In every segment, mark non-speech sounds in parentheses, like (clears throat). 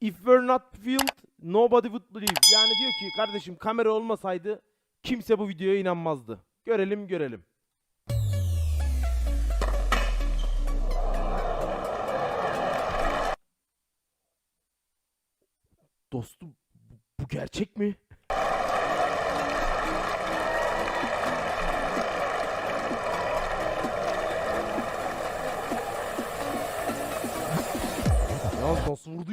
If we're not filmed, nobody would believe. Yani diyor ki kardeşim kamera olmasaydı kimse bu videoya inanmazdı. Görelim görelim. Dostum bu- gerçek mi?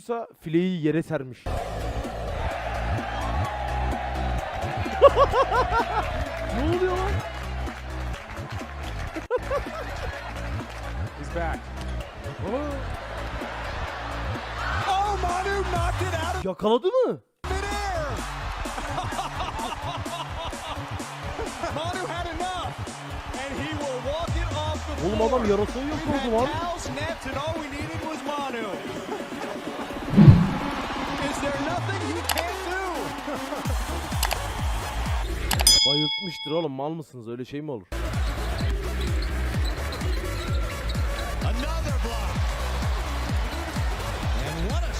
Vurduysa fileyi yere sermiş. (laughs) ne oluyor lan? He's back. Aa, Oh, Manu knocked it out of yakaladı mı? (laughs) Manu had enough, and he will walk it off the Oğlum floor. adam yarasayı yakaladı had lan. cows, nets, and all we needed was Manu. (laughs) Bayıltmıştır oğlum mal mısınız? Öyle şey mi olur? Another block. And what a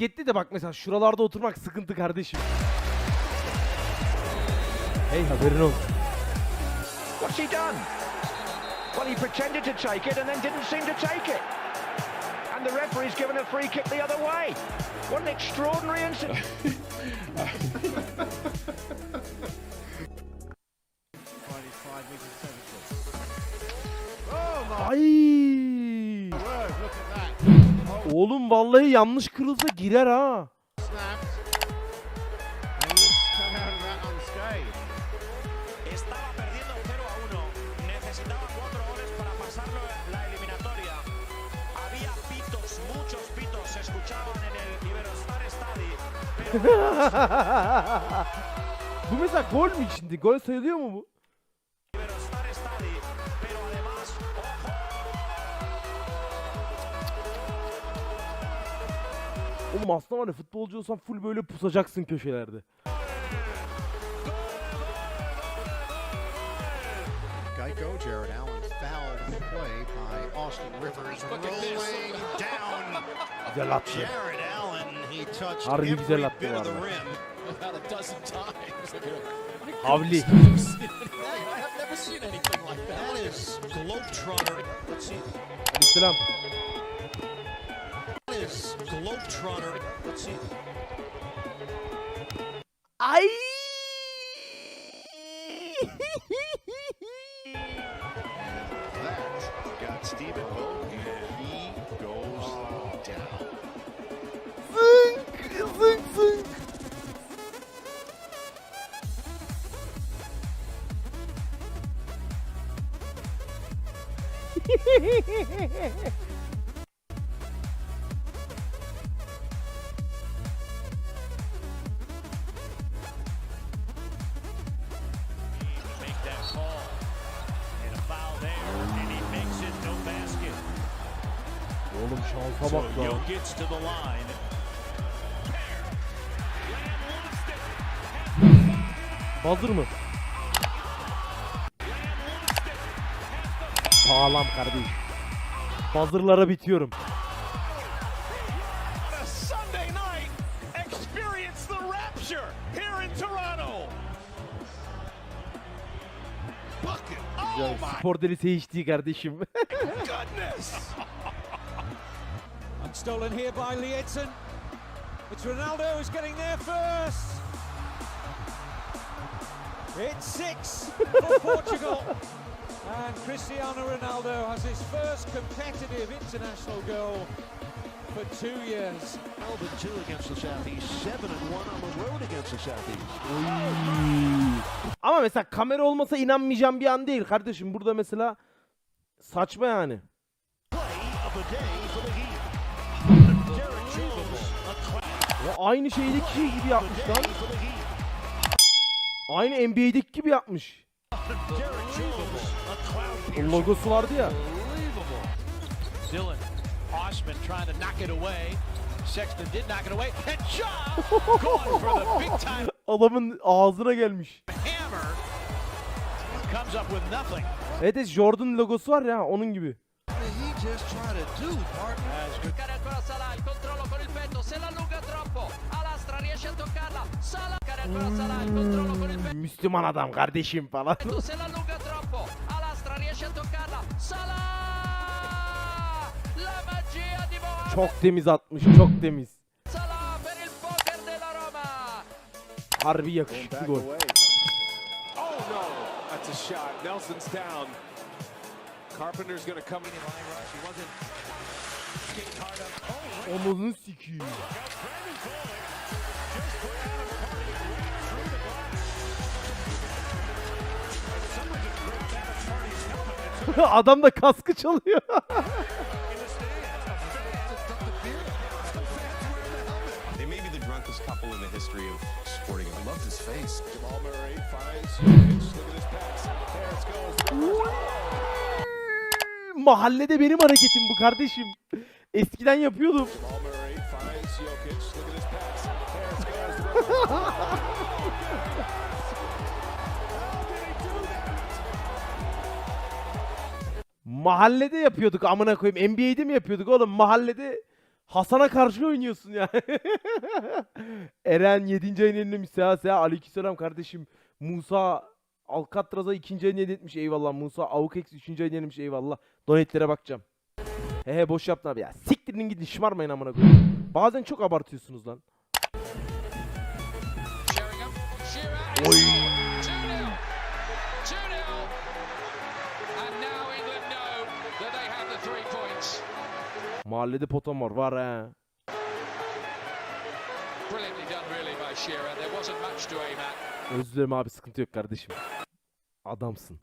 Basketli de bak mesela şuralarda oturmak sıkıntı kardeşim. Hey haberin olsun. What's he done? Well, he pretended to take it and then didn't seem to take it. And the referee's given a free kick the other way. What an extraordinary incident. (laughs) Oğlum vallahi yanlış kırılsa girer ha. Estaba perdiendo 0 a 1. Necesitaba cuatro goles para pasarlo la eliminatoria. Había pitos, muchos pitos se escuchaban en el Iberostar (laughs) Stadium. bu mesela gol mü şimdi? Gol sayılıyor mu bu? Oğlum aslında var ya futbolcu olsan full böyle pusacaksın köşelerde. Geico, Jared Allen fouled the play by Austin Rivers rolling down. Güzel attı. Jared Allen, he touched Harbi güzel attı bit bu of (laughs) Globetrotter. Let's see. Ay! That got Stephen Vogt, and he goes down. Zınk! Zınk zınk! make (laughs) gets to the line. Hazır mı? Sağlam kardeş. Buzzer'lara bitiyorum. Oh Spor delisi HD kardeşim. (laughs) Stolen here by Lietzen. It's Ronaldo who's getting there first. It's six for (laughs) Portugal. And Cristiano Ronaldo has his first competitive international goal for two years. Melbourne two against the Southeast, seven and one on the road against the Southeast. Ama mesela kamera olmasa inanmayacağım bir an değil kardeşim. Burada mesela saçma yani. Play of the day for the Heat. Ya aynı şeydeki şey gibi yapmış lan. Aynı NBA'deki gibi yapmış. O logosu vardı ya. Osman trying to knock it away. Sexton did knock it away. And shot! (laughs) Going for the big time Adamın ağzına gelmiş. evet Jordan logosu var ya onun gibi. Müslüman adam kardeşim falan. Mohamed Çok temiz atmış çok temiz. Salah per il poker della Roma. Harbi yakışıklı gol. Oh no, that's a shot. Nelson's down. Carpenter's going to (laughs) Adam da kaskı çalıyor. They may be the drunkest couple in the history of sporting. I loved his face. Jamal Murray finds Jokic. Look at this pass. There it goes. Mahallede benim hareketim bu kardeşim. Eskiden yapıyordum. Jamal Murray finds Jokic. Look at this pass. There it goes. Mahallede yapıyorduk amına koyayım. NBA'de mi yapıyorduk oğlum? Mahallede Hasan'a karşı oynuyorsun yani. (laughs) Eren 7. ayın yenilemiş. Seha Seha aleykümselam kardeşim. Musa Alcatraz'a 2. ayın yeniletmiş eyvallah. Musa Avukex 3. ayın yenilemiş eyvallah. Donetlere bakacağım. He he boş yaptın abi ya. Siktirin gidin şımarmayın amına koyayım. Bazen çok abartıyorsunuz lan. Sheringham, much to aim at. Özür dilerim abi sıkıntı yok kardeşim. Adamsın.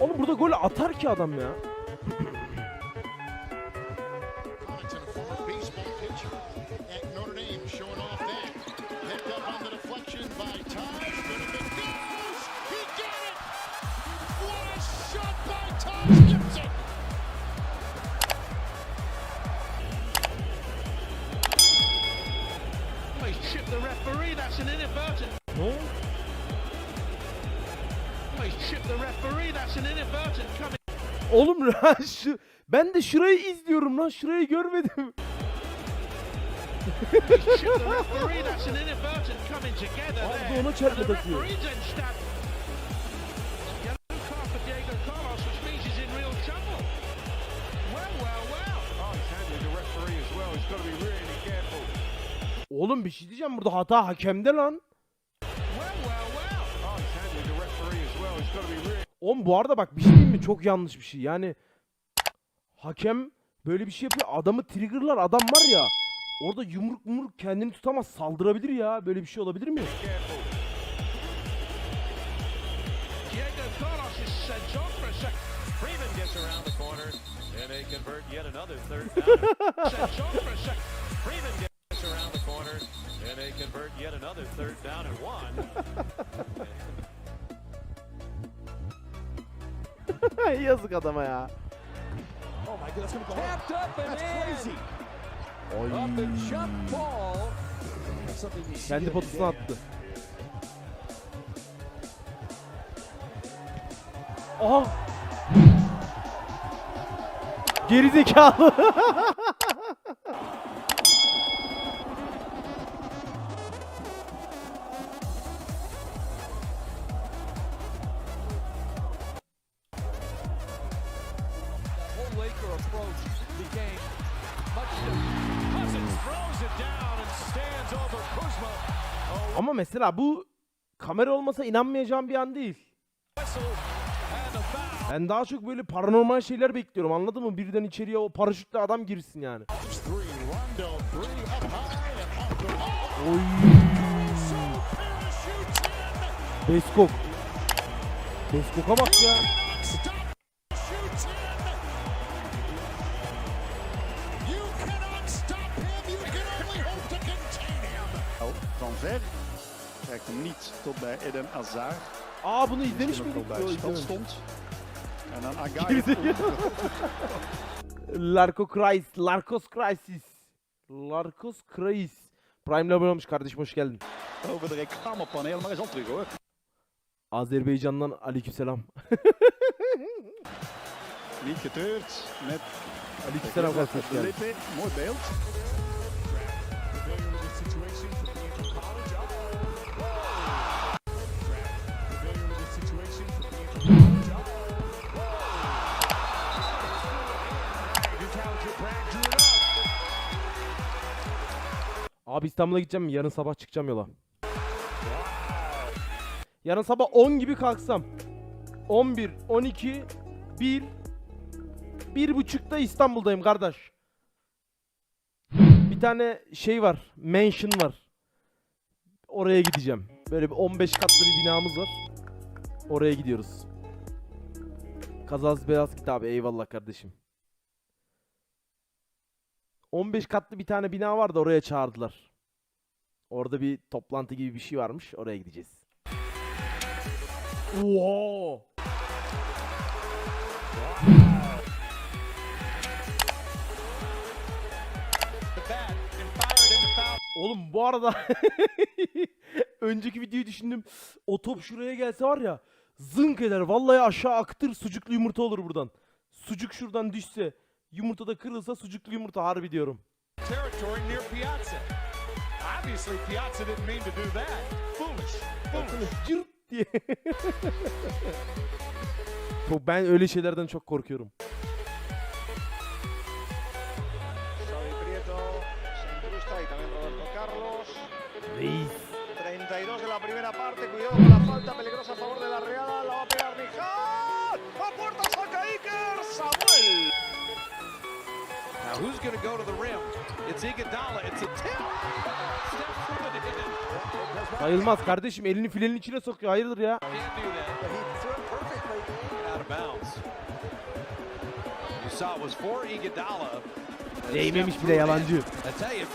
Oğlum burada gol atar ki adam ya. (clears throat) Oğlum (laughs) lan şu ben de şurayı izliyorum lan şurayı görmedim. Chipped the referee. That's an inadvertent coming together Aldı there. ona çarpı takıyor. Oğlum bir şey diyeceğim burada hata hakemde lan. Oğlum bu arada bak bir şey diyeyim mi çok yanlış bir şey yani. Hakem böyle bir şey yapıyor adamı triggerlar adam var ya. Orada yumruk yumruk kendini tutamaz saldırabilir ya. Böyle bir şey olabilir mi? Gets around the corner, and they convert yet another third down. (laughs) Freeman gets around the corner, and they convert yet another third down and one. (laughs) Yazık adama ya. Tapped up and in. Oy. Up and shot ball. Kendi potasına attı. Aha. Kuzma. Ama mesela bu kamera olmasa inanmayacağım bir an değil. Ben daha çok böyle paranormal şeyler bekliyorum anladın mı? Birden içeriye o paraşütle adam girsin yani. Oy. Beskok. Beskok'a bak ya. Him. ver. Krijgt hem niet tot bij Eden Hazard. Aa bunu izlemiş miydik? al bij Yo, spel izlememiş. stond. En dan Agaï. Larko Christ, Larkos Crisis. Larkos Christ. Prime'le abone olmuş kardeşim hoş geldin. over de reclamepaneel, maar is al terug hoor. Azerbaycan'dan aleykümselam. Niet getreurd met Aleykümselam. Mooi beeld. Abi İstanbul'a gideceğim? Yarın sabah çıkacağım yola. Yarın sabah 10 gibi kalksam. 11, 12, 1, bir buçukta İstanbul'dayım kardeş. Bir tane şey var. Mansion var. Oraya gideceğim. Böyle bir 15 katlı bir binamız var. Oraya gidiyoruz. Kazası beyaz kitabı eyvallah kardeşim. 15 katlı bir tane bina var da oraya çağırdılar. Orada bir toplantı gibi bir şey varmış. Oraya gideceğiz. Oo! Oğlum bu arada (laughs) önceki videoyu düşündüm. O top şuraya gelse var ya zınk eder. Vallahi aşağı aktır sucuklu yumurta olur buradan. Sucuk şuradan düşse yumurta da kırılsa sucuklu yumurta harbi diyorum. Obviously, Piazza didn't mean to do that. Foolish. Foolish. Diye. Çok- ben öyle şeylerden çok korkuyorum. Xavi Prieto se incrusta y también Roberto Carlos. Reis. 32 de la primera parte, cuidado con la falta peligrosa a favor de la Real, la va a pegar Mijal. A puerta saca Iker Samuel. Now who's going to go to the rim? It's Iguodala. It's a tip. Sayılmaz kardeşim elini filenin içine sokuyor hayırdır ya. Can't do that. Out of bounds. You saw it was for Iguodala. Değmemiş bile yalancı. I tell you, if